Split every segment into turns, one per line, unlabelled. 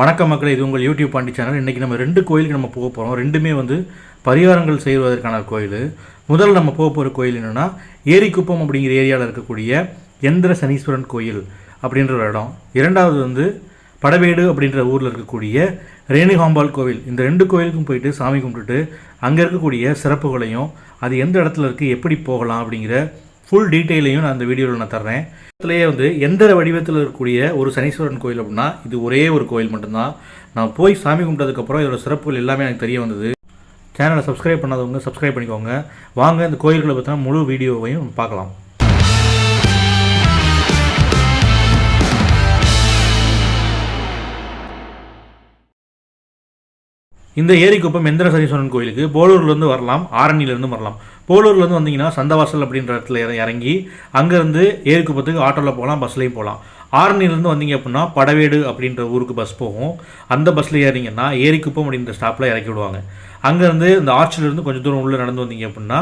வணக்கம் மக்களே இது உங்கள் யூடியூப் பாண்டி சேனல் இன்றைக்கி நம்ம ரெண்டு கோயிலுக்கு நம்ம போக போகிறோம் ரெண்டுமே வந்து பரிகாரங்கள் செய்வதற்கான கோயில். முதல்ல நம்ம போக போகிற கோயில் என்னென்னா ஏரிக்குப்பம் அப்படிங்கிற ஏரியாவில் இருக்கக்கூடிய எந்திர சனீஸ்வரன் கோயில் அப்படின்ற ஒரு இடம். இரண்டாவது வந்து படவேடு அப்படின்ற ஊரில் இருக்கக்கூடிய ரேணுகாம்பாள் கோவில். இந்த ரெண்டு கோயிலுக்கும் போயிட்டு சாமி கும்பிட்டுட்டு அங்கே இருக்கக்கூடிய சிறப்புகளையும் அது எந்த இடத்துல இருக்குது எப்படி போகலாம் அப்படிங்கிற ஃபுல் டீட்டெயிலையும் நான் அந்த வீடியோவில் நான் தர்றேன். இதுலேயே வந்து எந்த வடிவத்தில் இருக்கக்கூடிய ஒரு சனீஸ்வரன் கோயில் அப்படின்னா இது ஒரே ஒரு கோயில் மட்டும்தான். நான் போய் சாமி கும்பிட்டதுக்கப்புறம் இதோட சிறப்புகள் எல்லாமே எனக்கு தெரிய வந்தது. சேனலை சப்ஸ்கிரைப் பண்ணாதவங்க சப்ஸ்கிரைப் பண்ணிக்கோங்க. வாங்க இந்த கோயில்களை பற்றின முழு வீடியோவையும் பார்க்கலாம். இந்த ஏரிக்குப்பம் எந்திர சரீஸ்வரன் கோயிலுக்கு போலூர்லேருந்து வரலாம் ஆரணியிலேருந்து வரலாம். போலூர்லேருந்து வந்தீங்கன்னா சந்தவாசல் அப்படின்ற இடத்துல இறங்கி அங்கேருந்து ஏரிக்குப்பத்துக்கு ஆட்டோவில் போகலாம் பஸ்லேயும் போகலாம். ஆரணியிலேருந்து வந்தீங்க அப்படின்னா படவேடு அப்படின்ற ஊருக்கு பஸ் போகும். அந்த பஸ்ஸில் ஏறிங்கன்னா ஏரிக்குப்பம் அப்படின்ற ஸ்டாப்பில் இறக்கி விடுவாங்க. அங்கேருந்து இந்த ஆர்ச்சிலேருந்து கொஞ்சம் தூரம் உள்ளே நடந்து வந்தீங்க அப்படின்னா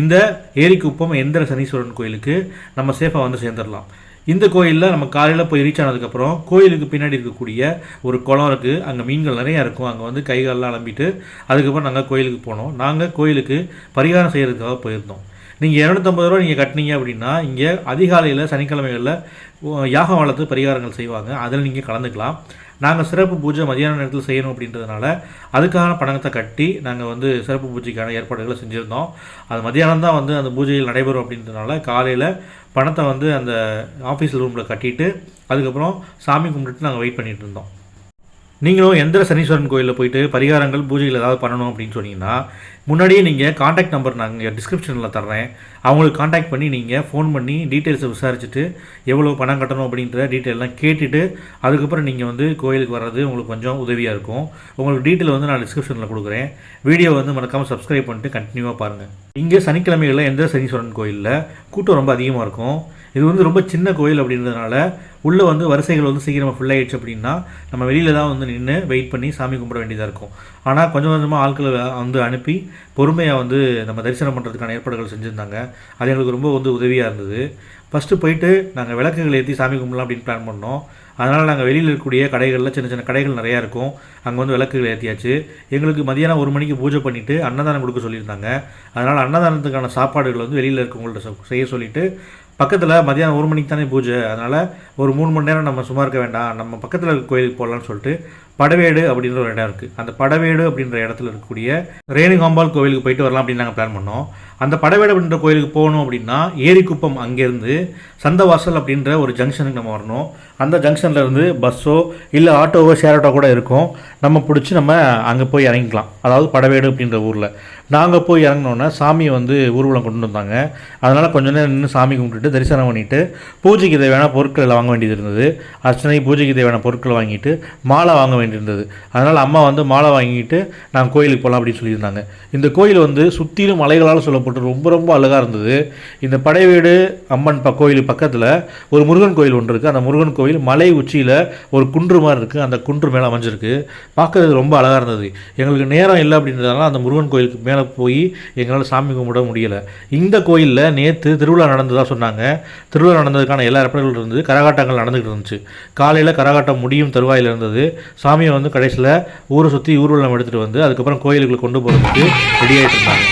இந்த ஏரிக்குப்பம் எந்திர சனீஸ்வரன் கோயிலுக்கு நம்ம சேஃபாக வந்து சேர்ந்துடலாம் இந்த கோயிலில் நம்ம காலையில் போய் ரீச் ஆனதுக்கப்புறம் கோயிலுக்கு பின்னாடி இருக்கக்கூடிய ஒரு குளம் இருக்குது அங்கே மீன்கள் நிறையா இருக்கும். அங்கே வந்து கைகாலெலாம் அலம்பிட்டு அதுக்கப்புறம் நாங்கள் கோயிலுக்கு போனோம். நாங்கள் கோயிலுக்கு பரிகாரம் செய்கிறதுக்காக போயிருந்தோம். நீங்கள் இரநூத்தம்பது ரூபா நீங்கள் கட்டினீங்க அப்படின்னா இங்கே அதிகாலையில் சனிக்கிழமைகளில் யாகம் வளர்த்து பரிகாரங்கள் செய்வாங்க. அதில் நீங்கள் கலந்துக்கலாம். நாங்கள் சிறப்பு பூஜை மதியான நேரத்தில் செய்யணும் அப்படின்றதுனால அதுக்கான பணத்தை கட்டி நாங்கள் வந்து சிறப்பு பூஜைக்கான ஏற்பாடுகளை செஞ்சுருந்தோம். அது மதியானம் தான் வந்து அந்த பூஜைகள் நடைபெறும் அப்படின்றதுனால காலையில் பணத்தை வந்து அந்த ஆஃபீஸ் ரூமில் கட்டிட்டு அதுக்கப்புறம் சாமி கும்பிட்டுட்டு நாங்கள் வெயிட் பண்ணிகிட்டு இருந்தோம். நீங்களும் எந்திர சனீஸ்வரன் கோயிலில் போயிட்டு பரிகாரங்கள் பூஜைகள் ஏதாவது பண்ணணும் அப்படின்னு சொன்னீங்கன்னா முன்னாடியே நீங்கள் காண்டாக்ட் நம்பர் நாங்கள் டிஸ்கிரிப்ஷனில் தர்றேன். அவங்களுக்கு காண்டாக்ட் பண்ணி நீங்கள் ஃபோன் பண்ணி டீட்டெயில்ஸை விசாரிச்சுட்டு எவ்வளோ பணம் கட்டணும் அப்படின்ற டீட்டெயிலாம் கேட்டுட்டு அதுக்கப்புறம் நீங்கள் வந்து கோயிலுக்கு வர்றது உங்களுக்கு கொஞ்சம் உதவியாக இருக்கும். உங்களுக்கு டீட்டெயில் வந்து நான் டிஸ்கிரிப்ஷனில் கொடுக்குறேன். வீடியோ வந்து மறக்காமல் சப்ஸ்கிரைப் பண்ணிட்டு கண்டினியூவாக பாருங்கள் இங்கே சனிக்கிழமைகளில் எந்த சனீஸ்வரன் கோயிலில் கூட்டம் ரொம்ப அதிகமாக இருக்கும். இது வந்து ரொம்ப சின்ன கோயில் அப்படின்றதுனால உள்ளே வந்து வரிசைகள் வந்து சீக்கிரமாக ஃபுல் ஆயிடுச்சு அப்படின்னா நம்ம வெளியில் தான் வந்து நின்று வெயிட் பண்ணி சாமி கும்பிட வேண்டியதாக இருக்கும். ஆனால் கொஞ்சம் கொஞ்சமாக ஆட்களை வந்து அனுப்பி பொறுமையாக வந்து நம்ம தரிசனம் பண்ணுறதுக்கான ஏற்பாடுகள் செஞ்சுருந்தாங்க. அது எங்களுக்கு ரொம்ப வந்து உதவியாக இருந்தது. ஃபஸ்ட்டு போயிட்டு நாங்கள் விளக்குகள் ஏற்றி சாமி கும்பிடலாம் அப்படின்னு பிளான் பண்ணோம். அதனால் நாங்கள் வெளியில் இருக்கக்கூடிய கடைகளில் சின்ன சின்ன கடைகள் நிறையா இருக்கும். அங்கே வந்து விளக்குகள் ஏற்றியாச்சு எங்களுக்கு மதியானம் ஒரு மணிக்கு பூஜை பண்ணிவிட்டு அன்னதானம் கொடுக்க சொல்லியிருந்தாங்க. அதனால் அன்னதானத்துக்கான சாப்பாடுகள் வந்து வெளியில் இருக்கவங்கள்ட்ட செய்ய சொல்லிவிட்டு பக்கத்தில் மதியானம் ஒரு மணிக்கு தானே பூஜை. அதனால் ஒரு மூணு மணி நேரம் நம்ம சும்மா இருக்க வேண்டாம். நம்ம பக்கத்தில் இருக்க கோயிலுக்கு போகலான்னு சொல்லிட்டு படவேடு அப்படின்ற ஒரு இடம் இருக்குது அந்த படவேடு அப்படின்ற இடத்துல இருக்கக்கூடிய ரேணுகாம்பாள் கோவிலுக்கு போயிட்டு வரலாம் அப்படின்னு நாங்கள் பிளான் பண்ணோம். அந்த படவேடு அப்படின்ற கோயிலுக்கு போகணும் அப்படின்னா ஏரிக்குப்பம் அங்கேருந்து சந்தவாசல் அப்படின்ற ஒரு ஜங்ஷனுக்கு நம்ம வரணும். அந்த ஜங்ஷனில் இருந்து பஸ்ஸோ இல்லை ஆட்டோவோ ஷேர் ஆட்டோ கூட இருக்கும். நம்ம பிடிச்சி நம்ம அங்கே போய் இறங்கிக்கலாம். அதாவது படவேடு அப்படின்ற ஊரில். நாங்கள் போய் இறங்கினோன்னே சாமியை வந்து ஊர்வலம் கொண்டு வந்தாங்க. அதனால் கொஞ்ச நேரம் நின்று சாமி கும்பிட்டுட்டு தரிசனம் பண்ணிவிட்டு பூஜைக்கு தேவையான பொருட்கள் வாங்க வேண்டியது இருந்தது. அர்ச்சனை பூஜைக்கு தேவையான பொருட்களை வாங்கிட்டு மாலை வாங்க வேண்டியிருந்தது. அதனால் அம்மா வந்து மாலை வாங்கிட்டு நாங்கள் கோயிலுக்கு போகலாம் அப்படின்னு சொல்லியிருந்தாங்க. இந்த கோயில் வந்து சுற்றிலும் மலைகளால் சொல்லப்பட்டு ரொம்ப ரொம்ப அழகாக இருந்தது. இந்த படைவீடு அம்மன் ப கோயில் பக்கத்தில் ஒரு முருகன் கோயில் ஒன்று இருக்குது அந்த முருகன் கோயில் மலை உச்சியில் ஒரு குன்று மாதிரி இருக்குது அந்த குன்று மேலே அமைஞ்சிருக்கு. பார்க்கறது ரொம்ப அழகாக இருந்தது. எங்களுக்கு நேரம் இல்லை அப்படின்றதுனால அந்த முருகன் கோயிலுக்கு மேலே போய் எங்களால் சாமி கும்பிட முடியலை. இந்த கோயிலில் நேற்று திருவிழா நடந்ததாக சொன்னாங்க. திருவிழா நடந்ததுக்கான எல்லா ஏற்பாடுகளும் இருந்து கரகாட்டங்கள் நடந்துகிட்டு இருந்துச்சு. காலையில் கரகாட்டம் முடியும் தருவாயில் இருந்தது. சாமி சாமியை வந்து கடைசியில் ஊரை சுற்றி ஊர்வலம் எடுத்துகிட்டு வந்து அதுக்கப்புறம் கோயிலுக்குள்ள கொண்டு போகிறதுக்கு ரெடி ஆகிட்டு இருந்தாங்க.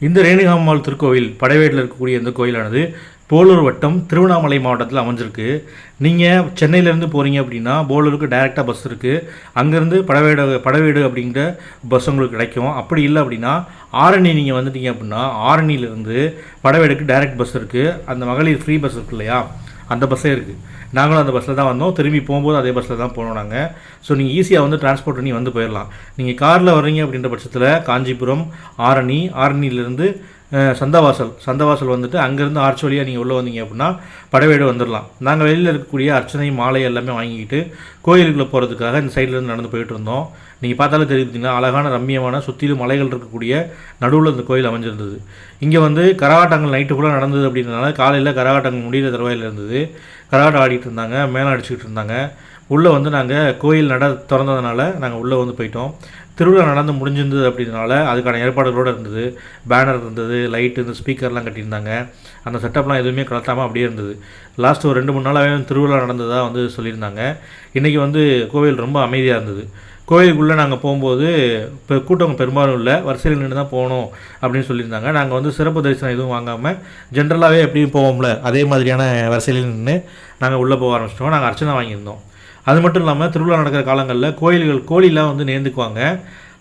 இந்த ரேணுகாம்மாள் திருக்கோவில் படைவேட்டில் இருக்கக்கூடிய இந்த கோயிலானது போலூர் வட்டம் திருவண்ணாமலை மாவட்டத்தில் அமைஞ்சிருக்கு. நீங்கள் சென்னையிலேருந்து போகிறீங்க அப்படின்னா போலூருக்கு டைரெக்டாக பஸ் இருக்குது அங்கேருந்து படவேடு படவேடு அப்படிங்கிற பஸ் உங்களுக்கு கிடைக்கும். அப்படி இல்லை அப்படின்னா ஆரணி நீங்கள் வந்துட்டீங்க அப்படின்னா ஆரணியிலேருந்து படவேடுக்கு டைரக்ட் பஸ் இருக்குது அந்த மகளிர் ஃப்ரீ பஸ் இருக்கு இல்லையா? அந்த பஸ்ஸே இருக்குது நாங்களும் அந்த பஸ்ஸில் தான் வந்தோம். திரும்பி போகும்போது அதே பஸ்ஸில் தான் போனோம் நாங்கள் ஸோ நீங்கள் ஈஸியாக வந்து டிரான்ஸ்போர்ட் பண்ணி வந்து போயிடலாம் நீங்கள் காரில் வர்றீங்க அப்படின்ற பட்சத்தில் காஞ்சிபுரம் ஆரணி ஆரணியிலேருந்து சந்தவாசல். சந்தவாசல் வந்துட்டு அங்கேருந்து ஆர்ச் வழியாக நீங்கள் உள்ளே வந்தீங்க அப்படின்னா படவேடு வந்துடலாம் நாங்கள் வெளியில் இருக்கக்கூடிய அர்ச்சனை மாலை எல்லாமே வாங்கிக்கிட்டு கோயிலுக்குள்ளே போகிறதுக்காக இந்த சைட்லேருந்து நடந்து போயிட்டு இருந்தோம். நீங்கள் பார்த்தாலே தெரியுதுங்களா அழகான ரம்மியமான சுற்றிலும் மலைகள் இருக்கக்கூடிய நடுவில் இந்த கோயில் அமைஞ்சிருந்தது. இங்கே வந்து கரகாட்டங்கள் நைட்டு கூட நடந்தது அப்படின்றனால காலையில் கரகாட்டங்கள் முடிகிற தருவாயில் இருந்தது. கரகாட்டம் ஆடிட்டு இருந்தாங்க மேளம் அடிச்சுக்கிட்டு இருந்தாங்க. உள்ளே வந்து நாங்கள் கோயில் நட திறந்ததுனால நாங்கள் உள்ளே வந்து போயிட்டோம். திருவிழா நடந்து முடிஞ்சிருந்தது அப்படின்னால அதுக்கான ஏற்பாடுகளோடு இருந்தது. பேனர் இருந்தது லைட்டு இந்த ஸ்பீக்கர்லாம் கட்டியிருந்தாங்க. அந்த செட்டப்லாம் எதுவுமே கலத்தாமல் அப்படியே இருந்தது. லாஸ்ட் ஒரு ரெண்டு மூணு நாளாகவே திருவிழா நடந்ததாக வந்து சொல்லியிருந்தாங்க. இன்றைக்கி வந்து கோவில் ரொம்ப அமைதியாக இருந்தது. கோயிலுக்குள்ளே நாங்கள் போகும்போது இப்போ கூட்டம் பெரும்பாலும் இல்லை. வரிசையில் நின்று தான் போகணும் அப்படின்னு சொல்லியிருந்தாங்க. நாங்கள் வந்து சிறப்பு தரிசனம் எதுவும் வாங்காமல் ஜென்ரலாகவே எப்படியும் போவோம்ல அதே மாதிரியான வரிசையில் நின்று நாங்கள் உள்ளே போக ஆரம்பிச்சிட்டோம். நாங்கள் அர்ச்சனை வாங்கியிருந்தோம். அது மட்டும் இல்லாமல் திருவிழா நடக்கிற காலங்களில் கோயில்கள் கோழிலாம் வந்து நேர்ந்துக்குவாங்க.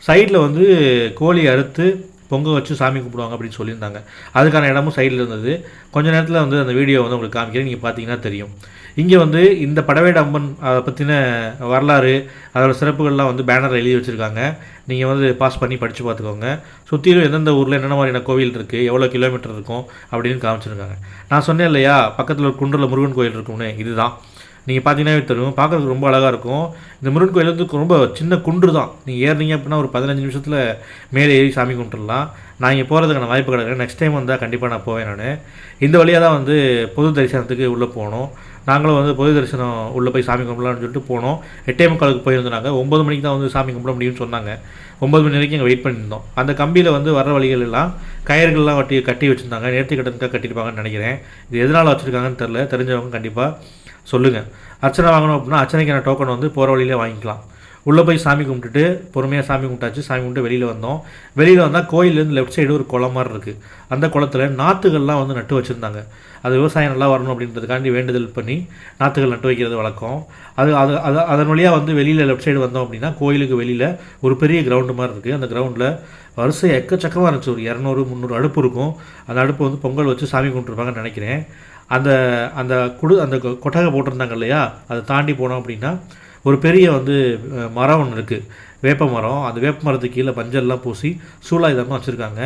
சைடில் வந்து கோழி அறுத்து பொங்க வச்சு சாமி கும்பிடுவாங்க அப்படின்னு சொல்லியிருந்தாங்க. அதுக்கான இடமும் சைடில் இருந்தது. கொஞ்ச நேரத்தில் வந்து அந்த வீடியோ வந்து உங்களுக்கு காமிக்கிறேன். நீங்கள் பார்த்தீங்கன்னா தெரியும். இங்கே வந்து இந்த படவேடு அம்மன் அதை பற்றின வரலாறு அதோட சிறப்புகள்லாம் வந்து பேனரில் எழுதி வச்சுருக்காங்க. நீங்கள் வந்து பாஸ் பண்ணி படித்து பார்த்துக்கோங்க சுற்றிலும் எந்தெந்த ஊரில் என்னென்ன மாதிரியான கோவில் இருக்குது எவ்வளோ கிலோமீட்டர் இருக்கும் அப்படின்னு காமிச்சிருக்காங்க. நான் சொன்னேன் இல்லையா பக்கத்தில் ஒரு குன்றில் முருகன் கோயில் இருக்கும்னு இதுதான். நீங்கள் பார்த்தீங்கன்னா தெரியும்? பார்க்குறதுக்கு ரொம்ப அழகாக இருக்கும். இந்த முருகன் கோயில் வந்து ரொம்ப சின்ன குன்று தான். நீங்கள் ஏறினீங்க அப்படின்னா ஒரு பதினஞ்சு நிமிஷத்தில் மேலே ஏறி சாமி கும்பிட்டுடலாம் நான் இங்கே போகிறதுக்கான வாய்ப்பு கிடையாது. நெக்ஸ்ட் டைம் வந்தால் கண்டிப்பாக நான் போவேன் நான். இந்த வழியாக தான் வந்து பொது தரிசனத்துக்கு உள்ளே போனோம். நாங்களும் வந்து பொது தரிசனம் உள்ளே போய் சாமி கும்பிடலாம்னு சொல்லிட்டு போனோம். எட்டே முக்காலுக்கு போயிருந்தாங்க. ஒம்பது மணிக்கு தான் வந்து சாமி கும்பிட முடியும்னு சொன்னாங்க. ஒம்பது மணி வரைக்கும் இங்கே வெயிட் பண்ணியிருந்தோம். அந்த கம்பியில் வந்து வர வழிகள் எல்லாம் கயிறுகள்லாம் கட்டி கட்டி வச்சுருந்தாங்க. நேர்த்தி கட்டணுக்காக கட்டியிருப்பாங்கன்னு நினைக்கிறேன். இது எதனால் வச்சுருக்காங்கன்னு தெரில தெரிஞ்சவங்க கண்டிப்பாக சொல்லுங்கள் அர்ச்சனை வாங்கணும் அப்படின்னா அர்ச்சனைக்கான டோக்கன் வந்து போகிற வழியிலே வாங்கிக்கலாம். உள்ளே போய் சாமி கும்பிட்டுட்டு பொறுமையாக சாமி கும்பிட்டாச்சு சாமி கும்பிட்டு வெளியில் வந்தோம். வெளியில் வந்தால் கோயிலேருந்து லெஃப்ட் சைடு ஒரு குளம் மாதிரி இருக்குது அந்த குளத்துல நாற்றுகள்லாம் வந்து நட்டு வச்சுருந்தாங்க. அது விவசாயம் நல்லா வரணும் அப்படின்றதுக்காண்டி வேண்டுதல் பண்ணி நாற்றுகள் நட்டு வைக்கிறது வழக்கம். அது அது அது அதன் வழியாக வந்து வெளியில் லெஃப்ட் சைடு வந்தோம் அப்படின்னா கோயிலுக்கு வெளியில் ஒரு பெரிய கிரவுண்டு மாதிரி இருக்குது அந்த கிரவுண்டில் வரிசை எக்கச்சக்கமாக இருந்துச்சு. ஒரு இரநூறு முந்நூறு அடுப்பு இருக்கும். அந்த அடுப்பு வந்து பொங்கல் வச்சு சாமி கும்பிட்டுருப்பாங்கன்னு நினைக்கிறேன். அந்த அந்த குடு அந்த கொ- கொட்டகை போட்டிருந்தாங்க இல்லையா? அதை தாண்டி போனோம் அப்படின்னா ஒரு பெரிய வந்து மரம் ஒன்று இருக்குது வேப்ப மரம் அந்த வேப்ப மரத்துக்கு கீழே மஞ்சள்லாம் பூசி சூழாயுதமாக வச்சுருக்காங்க.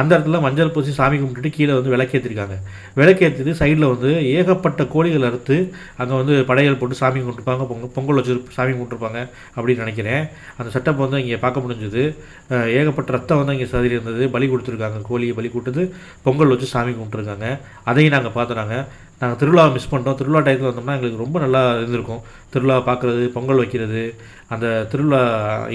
அந்த இடத்துல மஞ்சள் பூசி சாமி கும்பிட்டுட்டு கீழே வந்து விளக்கேற்றிருக்காங்க விளக்கேற்றிட்டு சைடில் வந்து ஏகப்பட்ட கோழிகள் அறுத்து அங்கே வந்து படையல் போட்டு சாமி கும்பிட்டுருப்பாங்க பொங்கல் பொங்கல் வச்சு சாமி கும்பிட்டுருப்பாங்க அப்படின்னு நினைக்கிறேன். அந்த செட்டப் வந்து இங்கே பார்க்க முடிஞ்சது. ஏகப்பட்ட ரத்தம் வந்து இங்கே சதிரி இருந்தது. பலி கொடுத்துருக்காங்க. கோழியை பலி கொடுத்து பொங்கல் வச்சு சாமி கும்பிட்டுருக்காங்க. அதையும் நாங்கள் பார்த்துறாங்க நாங்கள் திருவிழாவை மிஸ் பண்ணிட்டோம். திருவிழா டயத்தில் வந்தோம்னா எங்களுக்கு ரொம்ப நல்லா இருந்திருக்கும். திருவிழா பார்க்குறது பொங்கல் வைக்கிறது அந்த திருவிழா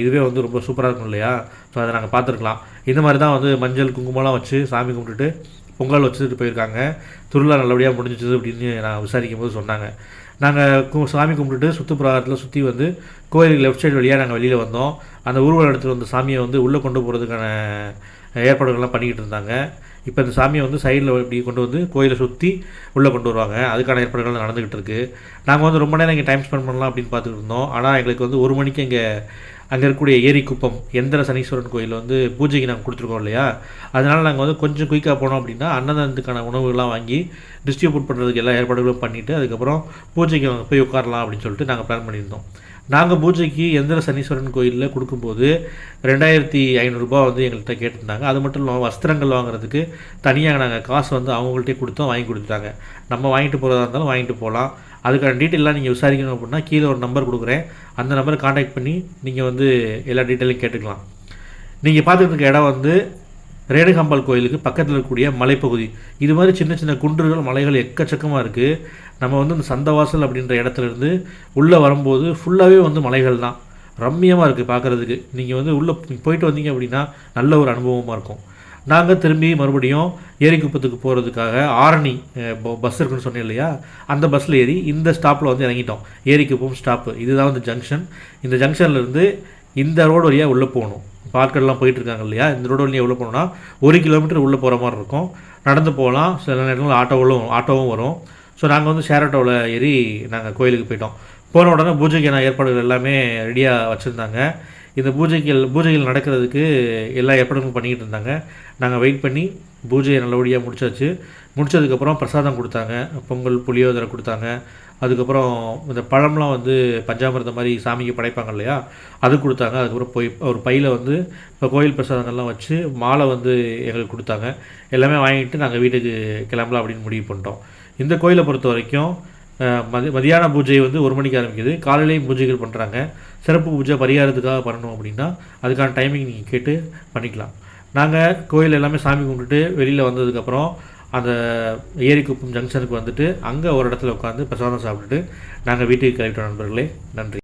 இதுவே வந்து ரொம்ப சூப்பராக இருக்கும் இல்லையா? ஸோ அதை நாங்கள் பார்த்துருக்கலாம். இந்த மாதிரி தான் வந்து மஞ்சள் குங்குமம்லாம் வச்சு சாமி கும்பிட்டுட்டு பொங்கல் வச்சுட்டு போயிருக்காங்க. திருவிழா நல்லபடியாக முடிஞ்சிச்சு அப்படின்னு நான் விசாரிக்கும் போது சொன்னாங்க. நாங்கள் கு சாமி கும்பிட்டுட்டு சுற்றுப்புறத்தில் சுற்றி வந்து கோயிலுக்கு லெஃப்ட் சைடு வழியாக நாங்கள் வெளியில் வந்தோம். அந்த ஊர்வலம் எடுத்துகிட்டு வந்த சாமியை வந்து உள்ளே கொண்டு போகிறதுக்கான ஏற்பாடுகள்லாம் பண்ணிக்கிட்டு இருந்தாங்க. இப்போ இந்த சாமியை வந்து சைடில் இப்படி கொண்டு வந்து கோயிலை சுற்றி உள்ளே கொண்டு வருவாங்க. அதுக்கான ஏற்பாடுகள் நடந்துக்கிட்டு இருக்குது நாங்கள் வந்து ரொம்ப நேரம் இங்கே டைம் ஸ்பெண்ட் பண்ணலாம் அப்படின்னு பார்த்துக்கிட்டு இருந்தோம். ஆனால் எங்களுக்கு வந்து ஒரு மணிக்கு இங்கே அங்கே இருக்கக்கூடிய ஏரிக்குப்பம் எந்திர சனீஸ்வரன் கோயில் வந்து பூஜைக்கு நாங்கள் கொடுத்துருக்கோம் இல்லையா? அதனால் நாங்கள் வந்து கொஞ்சம் குயிக்காக போனோம் அப்படின்னா அன்னதானத்துக்கான உணவுகள்லாம் வாங்கி டிஸ்ட்ரிபியூட் பண்ணுறதுக்கு எல்லா ஏற்பாடுகளும் பண்ணிவிட்டு அதுக்கப்புறம் பூஜைக்கு நாங்கள் போய் உட்காரலாம் அப்படின்னு சொல்லிட்டு நாங்கள் பிளான் பண்ணியிருந்தோம். நாங்கள் பூஜைக்கு எந்திர சனீஸ்வரன் கோயிலில் கொடுக்கும்போது ரெண்டாயிரத்தி ஐநூறுரூபா வந்து எங்கள்கிட்ட கேட்டிருந்தாங்க. அது மட்டும் இல்லாமல் வஸ்திரங்கள் வாங்குறதுக்கு தனியாக நாங்கள் காசு வந்து அவங்கள்ட்டே கொடுத்தோம் வாங்கி கொடுத்துட்டாங்க. நம்ம வாங்கிட்டு போகிறதா இருந்தாலும் வாங்கிட்டு போகலாம் அதுக்கான டீட்டெயிலாம் நீங்கள் விசாரிக்கணும் அப்படின்னா கீழே ஒரு நம்பர் கொடுக்குறேன். அந்த நம்பரை காண்டாக்ட் பண்ணி நீங்கள் வந்து எல்லா டீட்டெயிலும் கேட்டுக்கலாம். நீங்கள் பார்த்துட்டு இருக்க இடம் வந்து ரேணுகாம்பாள் கோயிலுக்கு பக்கத்தில் இருக்கக்கூடிய மலைப்பகுதி. இது மாதிரி சின்ன சின்ன குன்றுகள் மலைகள் எக்கச்சக்கமாக இருக்குது நம்ம வந்து இந்த சந்தவாசல் அப்படின்ற இடத்துல இருந்து உள்ளே வரும்போது ஃபுல்லாகவே வந்து மலைகள் தான். ரம்மியமாக இருக்குது பார்க்குறதுக்கு. நீங்கள் வந்து உள்ளே போயிட்டு வந்தீங்க அப்படின்னா நல்ல ஒரு அனுபவமாக இருக்கும். நாங்கள் திரும்பி மறுபடியும் ஏரிக்குப்பத்துக்கு போகிறதுக்காக ஆரணி பஸ் இருக்குன்னு சொன்னேன் இல்லையா? அந்த பஸ்ஸில் ஏறி இந்த ஸ்டாப்பில் வந்து இறங்கிட்டோம். ஏரிக்குப்பம் ஸ்டாப்பு இதுதான் வந்து ஜங்ஷன் இந்த ஜங்ஷன்லேருந்து இந்த ரோடு வழியாக உள்ளே போகணும். பார்க்கெல்லாம் போயிட்டுருக்காங்க இருக்காங்க இல்லையா? இந்த ரோடு வழியாக உள்ளே போனோம்னா ஒரு கிலோமீட்டர் உள்ளே போகிற மாதிரி இருக்கும். நடந்து போகலாம். சில நேரங்களில் ஆட்டோவும் ஆட்டோவும் வரும். ஸோ நாங்கள் வந்து ஷேர் ஆட்டோவில் ஏறி நாங்கள் கோயிலுக்கு போயிட்டோம். போன உடனே பூஜைக்கான ஏற்பாடுகள் எல்லாமே ரெடியாக வச்சுருந்தாங்க. இந்த பூஜைகள் பூஜைகள் நடக்கிறதுக்கு எல்லா ஏற்பாடுகளும் பண்ணிக்கிட்டு இருந்தாங்க. நாங்கள் வெயிட் பண்ணி பூஜையை நல்லபடியாக முடிச்சாச்சு. முடிச்சதுக்கப்புறம் பிரசாதம் கொடுத்தாங்க. பொங்கல் புளியோதரை கொடுத்தாங்க. அதுக்கப்புறம் இந்த பழம்லாம் வந்து பஞ்சாமிர்தம் மாதிரி சாமிக்கு படைப்பாங்க இல்லையா? அது கொடுத்தாங்க. அதுக்கப்புறம் போய் ஒரு பையில் வந்து இப்போ கோயில் பிரசாதங்கள்லாம் வச்சு மாலை வந்து எங்களுக்கு கொடுத்தாங்க. எல்லாமே வாங்கிட்டு நாங்கள் வீட்டுக்கு கிளம்பலாம் அப்படின்னு முடிவு பண்ணிட்டோம். இந்த கோயிலை பொறுத்த வரைக்கும் மதி மதியான பூஜை வந்து ஒரு மணிக்கு ஆரம்பிக்குது. காலையிலேயும் பூஜைகள் பண்ணுறாங்க சிறப்பு பூஜை பரிகாரத்துக்காக பண்ணணும் அப்படின்னா அதுக்கான டைமிங் நீங்கள் கேட்டு பண்ணிக்கலாம். நாங்கள் கோயில் எல்லாமே சாமி கும்பிட்டுட்டு வெளியில் வந்ததுக்கப்புறம் அந்த ஏரிக்குப்பம் ஜங்ஷனுக்கு வந்துட்டு அங்கே ஒரு இடத்துல உட்காந்து பிரசாதம் சாப்பிட்டுட்டு நாங்கள் வீட்டுக்கு கிளம்பிட்டோம் நண்பர்களே. நன்றி.